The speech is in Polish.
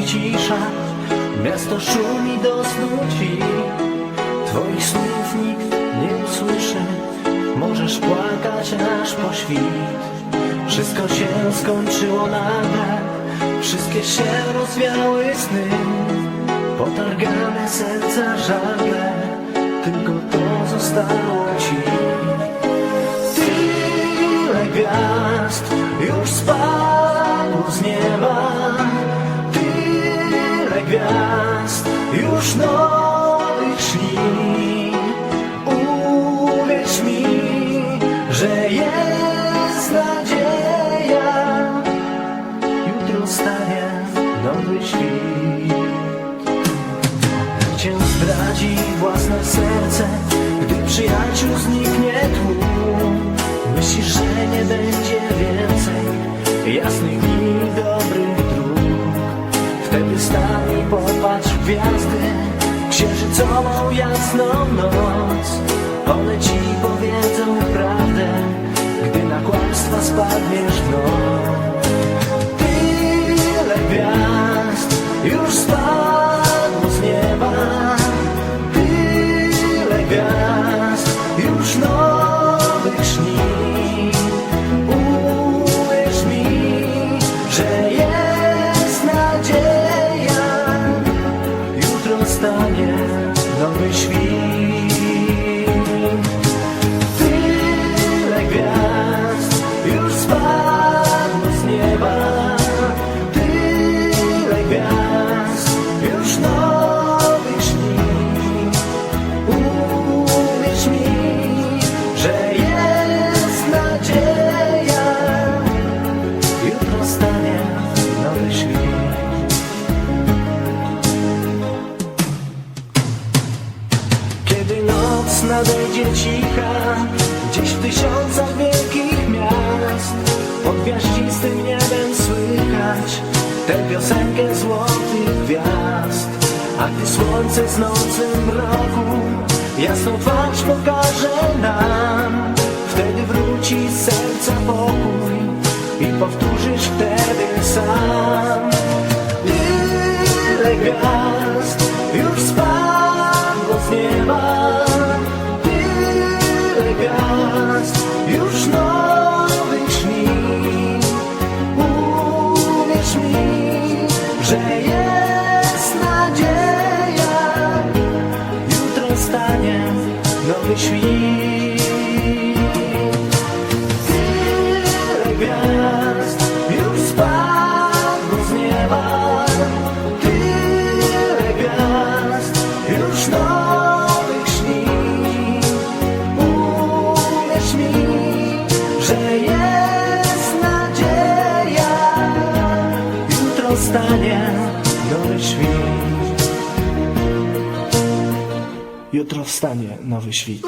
i cisza Miasto szumi do snu ci Twoich słów nikt nie usłyszy Możesz płakać aż po świt Wszystko się skończyło nagle Wszystkie się rozwiały sny. Potargane serca żagle Tylko to zostało ci. Tyle gwiazd już spadło gwiazd już nowych śni Uwierz mi, że jest nadzieja. Jutro stanie nowy świt. Cię zdradzi własne serce Gdy przyjaciół zniknie tłum Myślisz, że nie będzie gwiazdy. Księżycową jasną noc. One ci powiedzą prawdę Gdy na kłamstwa spadniesz w noc Że jest nadzieja. Jutro stanie nowy świt Kiedy noc nadejdzie cicha Gdzieś w tysiącach wielkich miast Pod gwiaździstym niebem słychać Tę piosenkę złotych gwiazd. A gdy słońce z nocy mroku Jasną twarz pokaże nam. Wtedy wróci serca pokój I powtórzysz wtedy sam. Tyle nowy Jutro wstanie nowy świt